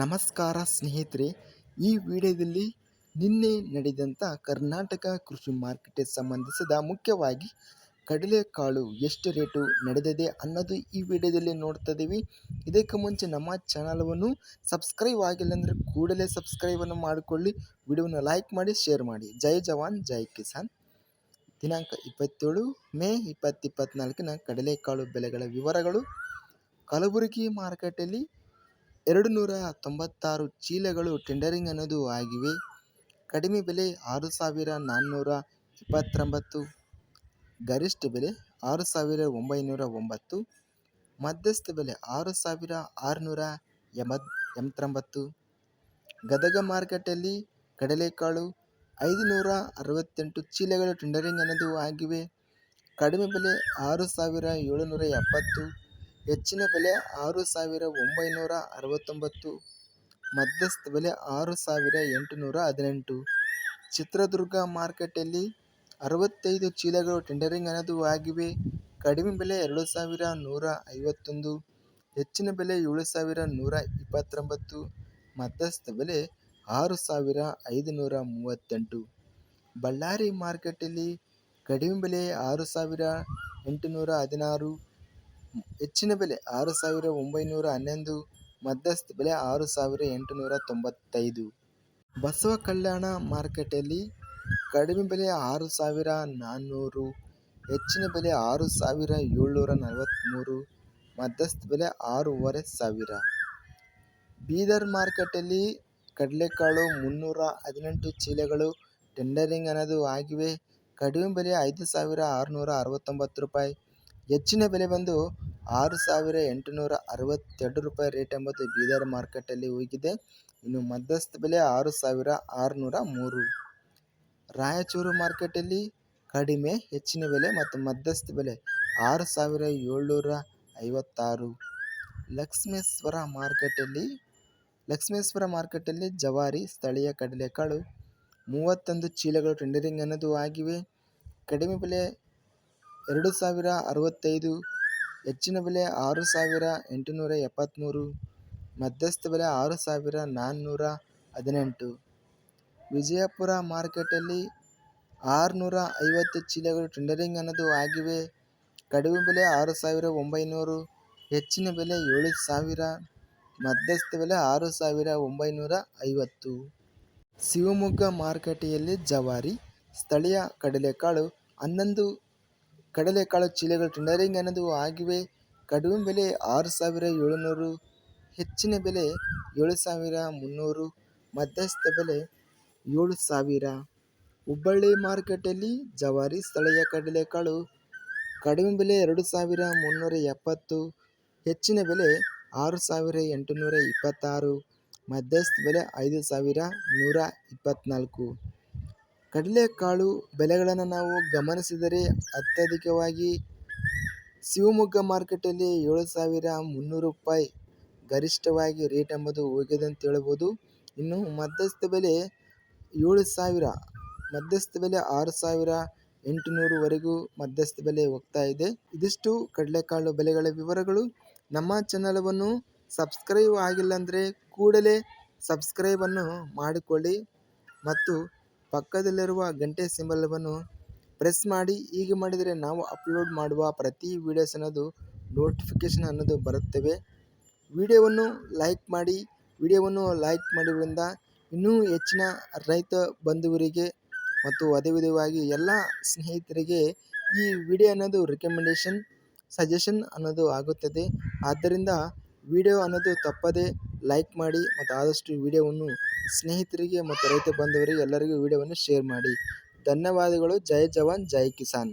ನಮಸ್ಕಾರ ಸ್ನೇಹಿತರೆ, ಈ ವಿಡಿಯೋದಲ್ಲಿ ನಿನ್ನೆ ನಡೆದಂಥ ಕರ್ನಾಟಕ ಕೃಷಿ ಮಾರ್ಕೆಟ್ಗೆ ಸಂಬಂಧಿಸಿದ ಮುಖ್ಯವಾಗಿ ಕಡಲೆಕಾಳು ಎಷ್ಟು ರೇಟು ನಡೆದಿದೆ ಅನ್ನೋದು ಈ ವಿಡಿಯೋದಲ್ಲಿ ನೋಡ್ತಾ ಇದ್ದೀವಿ ಇದಕ್ಕೆ ಮುಂಚೆ ನಮ್ಮ ಚಾನಲವನ್ನು ಸಬ್ಸ್ಕ್ರೈಬ್ ಆಗಿಲ್ಲ ಅಂದರೆ ಕೂಡಲೇ ಸಬ್ಸ್ಕ್ರೈಬನ್ನು ಮಾಡಿಕೊಳ್ಳಿ. ವಿಡಿಯೋನ ಲೈಕ್ ಮಾಡಿ, ಶೇರ್ ಮಾಡಿ. ಜೈ ಜವಾನ್, ಜೈ ಕಿಸಾನ್. ದಿನಾಂಕ ಇಪ್ಪತ್ತೇಳು, ಮೇ ಇಪ್ಪತ್ತು ಇಪ್ಪತ್ತ್ನಾಲ್ಕಿನ ಕಡಲೆಕಾಳು ಬೆಲೆಗಳ ವಿವರಗಳು. ಕಲಬುರಗಿ ಮಾರುಕಟ್ಟೆಯಲ್ಲಿ ಎರಡು ನೂರ ತೊಂಬತ್ತಾರು ಚೀಲಗಳು ಟೆಂಡರಿಂಗ್ ಅನ್ನೋದು ಆಗಿವೆ. ಕಡಿಮೆ ಬೆಲೆ ಆರು ಸಾವಿರ ನಾನ್ನೂರ ಇಪ್ಪತ್ತೊಂಬತ್ತು ಗರಿಷ್ಠ ಬೆಲೆ ಆರು ಸಾವಿರ ಒಂಬೈನೂರ ಒಂಬತ್ತು ಮಧ್ಯಸ್ಥ ಬೆಲೆ ಆರು ಸಾವಿರ ಆರುನೂರ ಎಂಬತ್ ಎಂಬತ್ತೊಂಬತ್ತು ಗದಗ ಮಾರುಕಟ್ಟೆಯಲ್ಲಿ ಕಡಲೆಕಾಳು ಐದು ನೂರ ಅರವತ್ತೆಂಟು ಚೀಲಗಳು ಟೆಂಡರಿಂಗ್ ಅನ್ನೋದು ಆಗಿವೆ. ಕಡಿಮೆ ಬೆಲೆ ಆರು ಸಾವಿರ ಏಳುನೂರ ಎಪ್ಪತ್ತು ಹೆಚ್ಚಿನ ಬೆಲೆ ಆರು ಸಾವಿರ ಒಂಬೈನೂರ ಅರವತ್ತೊಂಬತ್ತು, ಮಧ್ಯಸ್ಥ ಬೆಲೆ ಆರು ಸಾವಿರ ಎಂಟುನೂರ ಹದಿನೆಂಟು. ಚಿತ್ರದುರ್ಗ ಮಾರ್ಕೆಟಲ್ಲಿ ಅರವತ್ತೈದು ಚೀಲಗಳು ಟೆಂಡರಿಂಗ್ ಅನ್ನೋದು ಆಗಿವೆ ಕಡಿಮೆ ಬೆಲೆ ಎರಡು ಸಾವಿರ ನೂರ ಐವತ್ತೊಂದು, ಹೆಚ್ಚಿನ ಬೆಲೆ ಏಳು ಸಾವಿರ ನೂರ ಇಪ್ಪತ್ತೊಂಬತ್ತು, ಮಧ್ಯಸ್ಥ ಬೆಲೆ ಆರು ಸಾವಿರ ಐದುನೂರ ಮೂವತ್ತೆಂಟು. ಬಳ್ಳಾರಿ ಮಾರ್ಕೆಟಲ್ಲಿ ಕಡಿಮೆ ಬೆಲೆ ಆರು ಸಾವಿರ ಎಂಟುನೂರ ಹದಿನಾರು ಹೆಚ್ಚಿನ ಬೆಲೆ ಆರು ಸಾವಿರ ಒಂಬೈನೂರ ಹನ್ನೊಂದು, ಮಧ್ಯಸ್ಥ ಬೆಲೆ ಆರು ಸಾವಿರ ಎಂಟುನೂರ ತೊಂಬತ್ತೈದು. ಬಸವ ಕಲ್ಯಾಣ ಮಾರುಕಟ್ಟೆಯಲ್ಲಿ ಕಡಿಮೆ ಬೆಲೆ ಆರು ಸಾವಿರ ನಾನ್ನೂರು, ಹೆಚ್ಚಿನ ಬೆಲೆ ಆರು ಸಾವಿರ ಏಳ್ನೂರ ನಲವತ್ತ್ಮೂರು ಮಧ್ಯಸ್ಥ ಬೆಲೆ ಆರೂವರೆ ಸಾವಿರ. ಬೀದರ್ ಮಾರುಕಟ್ಟೆಯಲ್ಲಿ ಕಡಲೆಕಾಳು ಮುನ್ನೂರ ಹದಿನೆಂಟು, ಚೀಲಗಳು ಟೆಂಡರಿಂಗ್ ಅನ್ನೋದು ಆಗಿವೆ. ಕಡಿಮೆ ಬೆಲೆ ಐದು ಸಾವಿರ ಆರುನೂರ ಅರವತ್ತೊಂಬತ್ತು ರೂಪಾಯಿ ಹೆಚ್ಚಿನ ಬೆಲೆ ಬಂದು ಆರು ಸಾವಿರ ಎಂಟುನೂರ ಅರವತ್ತೆರಡು ರೂಪಾಯಿ ರೇಟ್ ಎಂಬುದು ಬೀದರ್ ಮಾರ್ಕೆಟಲ್ಲಿ ಹೋಗಿದೆ. ಇನ್ನು ಮಧ್ಯಸ್ಥ ಬೆಲೆ ಆರು ಸಾವಿರ ಆರುನೂರ ಮೂರು. ರಾಯಚೂರು ಮಾರ್ಕೆಟಲ್ಲಿ ಕಡಿಮೆ, ಹೆಚ್ಚಿನ ಬೆಲೆ ಮತ್ತು ಮಧ್ಯಸ್ಥ ಬೆಲೆ ಆರು ಸಾವಿರ ಏಳ್ನೂರ ಐವತ್ತಾರು. ಲಕ್ಷ್ಮೇಶ್ವರ ಮಾರ್ಕೆಟಲ್ಲಿ ಲಕ್ಷ್ಮೇಶ್ವರ ಮಾರ್ಕೆಟಲ್ಲಿ ಜವಾರಿ, ಸ್ಥಳೀಯ ಕಡಲೆಕಾಳು, ಮೂವತ್ತೊಂದು ಚೀಲಗಳು ಟೆಂಡರಿಂಗ್ ಅನ್ನೋದು ಆಗಿವೆ. ಕಡಿಮೆ ಬೆಲೆ ಎರಡು ಸಾವಿರ ಅರವತ್ತೈದು, ಹೆಚ್ಚಿನ ಬೆಲೆ ಆರು ಸಾವಿರ ಎಂಟುನೂರ ಎಪ್ಪತ್ತ್ಮೂರು, ಮಧ್ಯಸ್ಥ ಬೆಲೆ ಆರು ಸಾವಿರ ನಾನ್ನೂರ ಹದಿನೆಂಟು. ವಿಜಯಪುರ ಮಾರ್ಕೆಟಲ್ಲಿ ಆರುನೂರ ಐವತ್ತು ಚೀಲಗಳು ಟೆಂಡರಿಂಗ್ ಅನ್ನೋದು ಆಗಿವೆ. ಕಡಿಮೆ ಬೆಲೆ ಆರು ಸಾವಿರ ಒಂಬೈನೂರು, ಹೆಚ್ಚಿನ ಬೆಲೆ ಏಳು ಸಾವಿರ, ಮಧ್ಯಸ್ಥ ಬೆಲೆ ಆರು ಸಾವಿರ ಒಂಬೈನೂರ ಐವತ್ತು ಶಿವಮೊಗ್ಗ ಮಾರುಕಟ್ಟೆಯಲ್ಲಿ ಜವಾರಿ, ಸ್ಥಳೀಯ ಕಡಲೆಕಾಳು ಹನ್ನೊಂದು ಕಡಲೆಕಾಳು ಚೀಲಗಳು ಟೆಂಡರಿಂಗ್ ಅನ್ನೋದು ಆಗಿವೆ. ಕಡಿಮೆ ಬೆಲೆ ಆರು ಸಾವಿರ ಏಳುನೂರು, ಹೆಚ್ಚಿನ ಬೆಲೆ ಏಳು ಸಾವಿರ ಮುನ್ನೂರು, ಮಧ್ಯಸ್ಥ ಬೆಲೆ ಏಳು ಸಾವಿರ. ಹುಬ್ಬಳ್ಳಿ ಮಾರುಕಟ್ಟೆಯಲ್ಲಿ ಜವಾರಿ ಸ್ಥಳೀಯ ಕಡಲೆಕಾಳು ಕಡಿಮೆ ಬೆಲೆ ಎರಡು ಸಾವಿರ ಮುನ್ನೂರ ಎಪ್ಪತ್ತು, ಹೆಚ್ಚಿನ ಬೆಲೆ ಆರು ಸಾವಿರ ಎಂಟುನೂರ ಇಪ್ಪತ್ತಾರು, ಮಧ್ಯಸ್ಥ ಬೆಲೆ ಐದು ಸಾವಿರ ನೂರ ಇಪ್ಪತ್ತ್ನಾಲ್ಕು ಕಡಲೆಕಾಳು ಬೆಲೆಗಳನ್ನು ನಾವು ಗಮನಿಸಿದರೆ ಅತ್ಯಧಿಕವಾಗಿ ಶಿವಮೊಗ್ಗ ಮಾರ್ಕೆಟಲ್ಲಿ ಏಳು ಸಾವಿರ ಮುನ್ನೂರು ರೂಪಾಯಿ ಗರಿಷ್ಠವಾಗಿ ರೇಟ್ ಎಂಬುದು ಹೋಗಿದೆ ಅಂತ ಹೇಳ್ಬೋದು. ಇನ್ನು ಮಧ್ಯಸ್ಥ ಬೆಲೆ ಏಳು ಸಾವಿರ, ಮಧ್ಯಸ್ಥ ಬೆಲೆ ಆರು ಸಾವಿರ ಎಂಟುನೂರುವರೆಗೂ ಮಧ್ಯಸ್ಥ ಬೆಲೆ ಹೋಗ್ತಾ ಇದೆ. ಇದಿಷ್ಟು ಕಡಲೆಕಾಳು ಬೆಲೆಗಳ ವಿವರಗಳು. ನಮ್ಮ ಚಾನಲವನ್ನು ಸಬ್ಸ್ಕ್ರೈಬ್ ಆಗಿಲ್ಲ ಅಂದರೆ ಕೂಡಲೇ ಸಬ್ಸ್ಕ್ರೈಬನ್ನು ಮಾಡಿಕೊಳ್ಳಿ ಮತ್ತು ಪಕ್ಕದಲ್ಲಿರುವ ಗಂಟೆ ಸಿಂಬಲ್ವನ್ನು ಪ್ರೆಸ್ ಮಾಡಿ, ಹೀಗೆ ಮಾಡಿದರೆ ನಾವು ಅಪ್ಲೋಡ್ ಮಾಡುವ ಪ್ರತಿ ವೀಡಿಯೋಸ್ ಅನ್ನೋದು ನೋಟಿಫಿಕೇಷನ್ ಅನ್ನೋದು ಬರುತ್ತವೆ. ವಿಡಿಯೋವನ್ನು ಲೈಕ್ ಮಾಡಿ, ವಿಡಿಯೋವನ್ನು ಲೈಕ್ ಮಾಡೋದ್ರಿಂದ ಇನ್ನೂ ಹೆಚ್ಚಿನ ರೈತ ಬಂಧುವರಿಗೆ ಮತ್ತು ಅದೇ ವಿಧವಾಗಿ ಎಲ್ಲ ಸ್ನೇಹಿತರಿಗೆ ಈ ವಿಡಿಯೋ ಅನ್ನೋದು ರಿಕಮೆಂಡೇಷನ್ ಸಜೆಷನ್ ಅನ್ನೋದು ಆಗುತ್ತದೆ. ಆದ್ದರಿಂದ ವಿಡಿಯೋ ಅನ್ನೋದು ತಪ್ಪದೇ ಲೈಕ್ ಮಾಡಿ ಮತ್ತು ಆದಷ್ಟು ವಿಡಿಯೋವನ್ನು ಸ್ನೇಹಿತರಿಗೆ ಮತ್ತು ರೈತ ಬಾಂಧವರಿಗೆ ಎಲ್ಲರಿಗೂ ವಿಡಿಯೋವನ್ನು ಶೇರ್ ಮಾಡಿ. ಧನ್ಯವಾದಗಳು. ಜೈ ಜವಾನ್, ಜೈ ಕಿಸಾನ್.